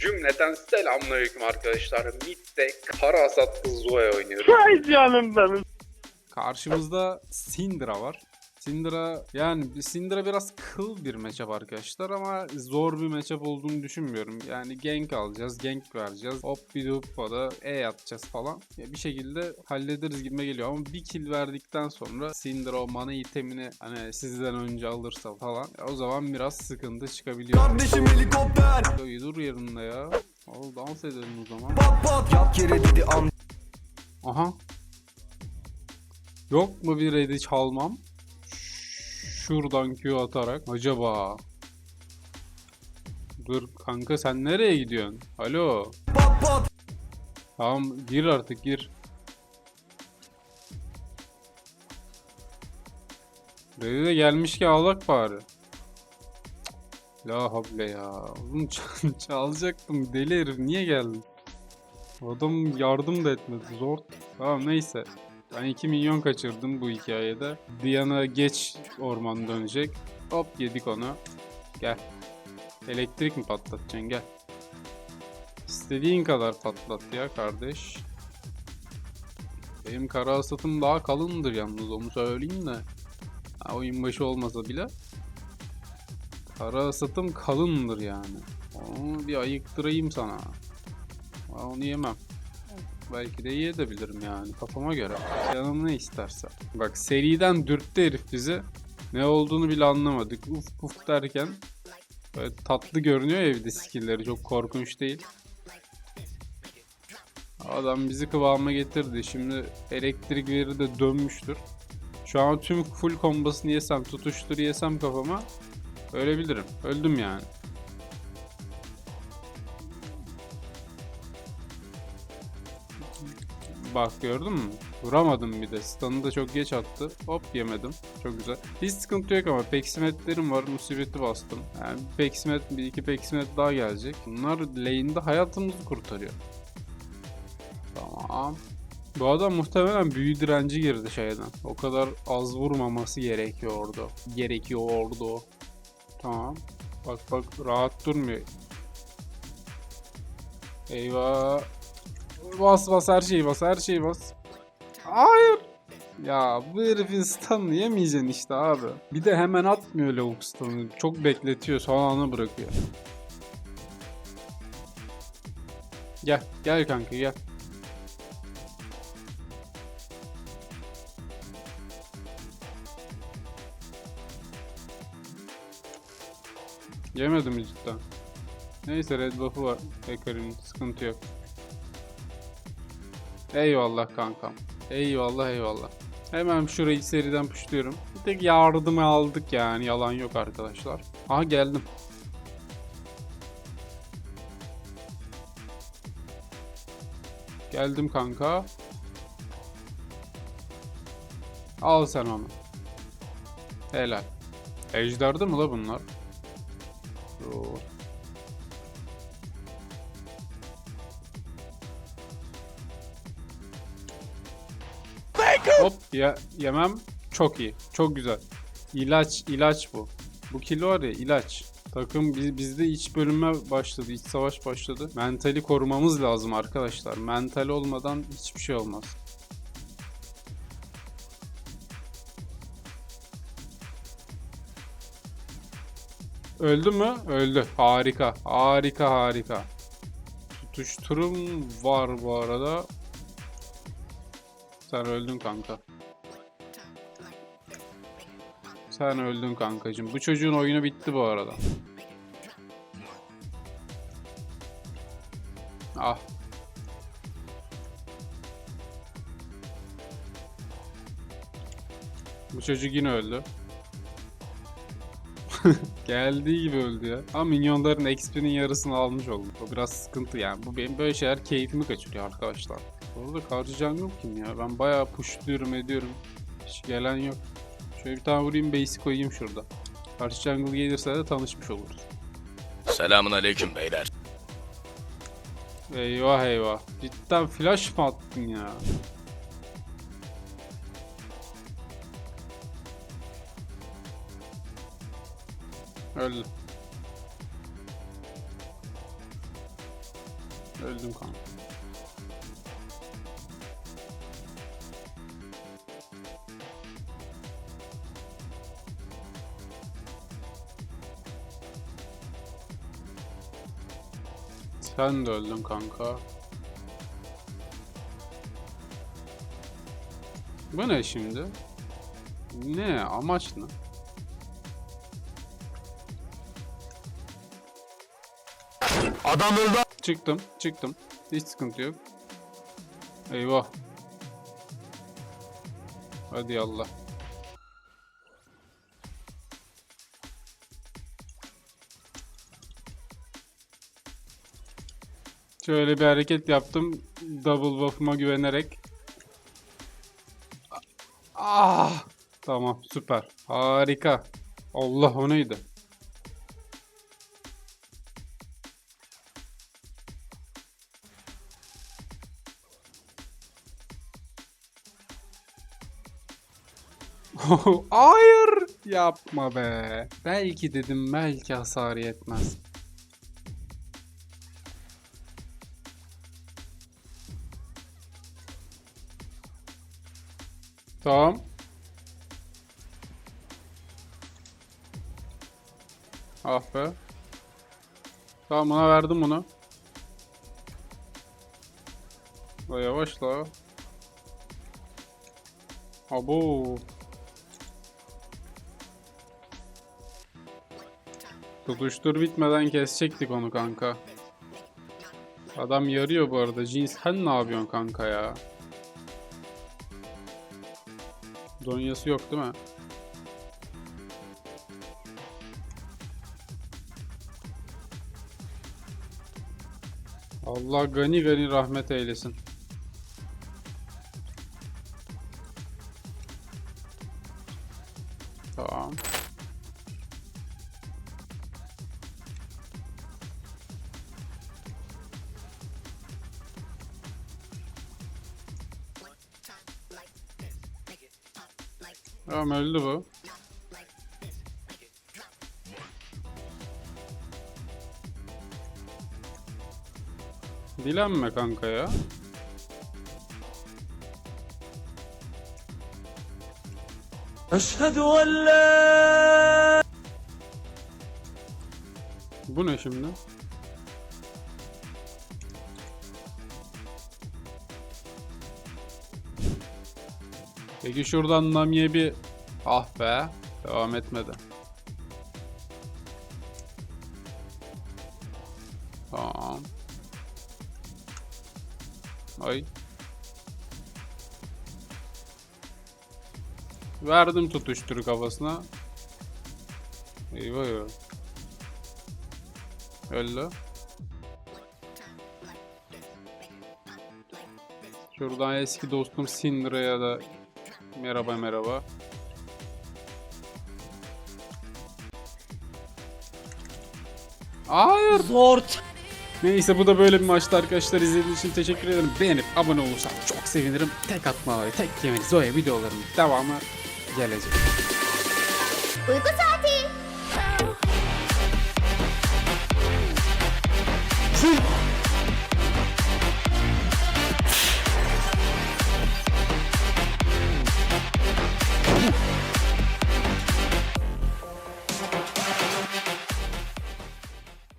Cümleten selamünaleyküm arkadaşlar. Mid'de Kara Asatlı Zoe oynuyoruz. Canım benim. Karşımızda Syndra var. Syndra yani Syndra biraz kıl bir matchup arkadaşlar ama zor bir matchup olduğunu düşünmüyorum. Yani gank alacağız, gank vereceğiz. Hop bir hoppa da E atacağız falan. Ya bir şekilde hallederiz gibime geliyor ama bir kill verdikten sonra Syndra o mana itemini hani sizden önce alırsa falan ya o zaman biraz sıkıntı çıkabiliyor. Kardeşim helikopter dur yerinde ya. Al dans edelim o zaman. Pat pat yat yere dedi am Aha. Yok mu bir redi çalmam? Şuradan Q atarak. Acaba. Dur kanka sen nereye gidiyorsun? Alo. pat pat Tamam gir artık gir. Redi de gelmiş ki ağlak bari. La havle ya. Oğlum çal- çalacaktım deli herif niye geldin? Adam yardım da etmedi zor. Tamam neyse. Ben 2 milyon kaçırdım bu hikayede. Diana geç orman dönecek. Hop yedik onu. Gel. Elektrik mi patlatacaksın gel. İstediğin kadar patlat ya kardeş. Benim kara hasatım daha kalındır yalnız onu söyleyeyim de. Ha, oyun başı olmasa bile. Kara hasatım kalındır yani. Onu bir ayıktırayım sana. Onu yemem. Belki de yiyebilirim yani kafama göre. Canım ne isterse. Bak seriden dürttü herif bizi. Ne olduğunu bile anlamadık. Uf puf derken böyle tatlı görünüyor ya bir de skill'leri çok korkunç değil. Adam bizi kıvama getirdi. Şimdi elektrik veri de dönmüştür. Şu an tüm full kombosunu yesem, tutuştur yesem kafama ölebilirim. Öldüm yani. Bak gördün mü? Vuramadım bir de. Stun'ı da çok geç attı. Hop yemedim. Çok güzel. Hiç sıkıntı yok ama peksimetlerim var. Musibeti bastım. Yani peksimet, bir iki peksimet daha gelecek. Bunlar lane'de hayatımızı kurtarıyor. Tamam. Bu adam muhtemelen büyü direnci girdi şeyden. O kadar az vurmaması gerekiyordu. Gerekiyordu. Tamam. Bak bak rahat durmuyor. Eyvah. Bas bas her şeyi bas her şeyi bas. Hayır. Ya bu herifin stun'ını yemeyeceksin işte abi. Bir de hemen atmıyor lavuk stun'ını. Çok bekletiyor son ana bırakıyor. Gel gel kanka gel. Yemedim cidden? Neyse red buff'u var. Hacker'ın sıkıntı yok. Eyvallah kankam. Eyvallah eyvallah. Hemen şurayı seriden puşluyorum. Bir tek yardımı aldık yani yalan yok arkadaşlar. Aha geldim. Geldim kanka. Al sen onu. Helal. Ejder'de mi la bunlar? Yo. Ya yemem çok iyi. Çok güzel. İlaç ilaç bu. Bu kilo var ya ilaç. Takım biz, bizde iç bölünme başladı. iç savaş başladı. Mentali korumamız lazım arkadaşlar. Mental olmadan hiçbir şey olmaz. Öldü mü? Öldü. Harika. Harika harika. Tutuşturum var bu arada. Sen öldün kanka. Sen öldün kankacım. Bu çocuğun oyunu bitti bu arada. Ah. Bu çocuk yine öldü. Geldiği gibi öldü ya. Ama minyonların XP'nin yarısını almış oldum. O biraz sıkıntı yani. Bu benim böyle şeyler keyfimi kaçırıyor arkadaşlar. Orada karşı jungle kim ya? Ben bayağı pushluyorum ediyorum. Hiç gelen yok. Şöyle bir tane vurayım basic koyayım şurada. Karşı jungle gelirse de tanışmış oluruz. Selamun aleyküm beyler. Eyvah eyvah. Cidden flash mı attın ya? Öldü. Öldüm kanka. Sen de öldün kanka. Bu ne şimdi? Ne? Amaç ne? Adam öldü Çıktım, çıktım. Hiç sıkıntı yok. Eyvah. Hadi yallah. Şöyle bir hareket yaptım. Double buff'ıma güvenerek. Ah! Tamam, süper. Harika. Allah o neydi? Hayır! Yapma be. Belki dedim belki hasar yetmez. Tamam. Ah be. Tamam buna verdim bunu. La yavaş la. Abo. Tutuştur bitmeden kesecektik onu kanka. Adam yarıyor bu arada. Jeans sen ne yapıyorsun kanka ya? Donyası yok değil mi? Allah gani gani rahmet eylesin. Tamam öldü bu. Dilenme kanka ya. Eşhedü en la Bu ne şimdi? Peki şuradan Nami'ye bir... Ah be. Devam etmedi. Tamam. Ay. Verdim tutuşturu kafasına. Eyvah eyvah. Öldü. Şuradan eski dostum Syndra'ya da merhaba merhaba. Hayır. Zor Neyse bu da böyle bir maçtı arkadaşlar. İzlediğiniz için teşekkür ederim. Beğenip abone olursan çok sevinirim. Tek atmaları, tek yemeli Zoya videolarının devamı gelecek. Uyku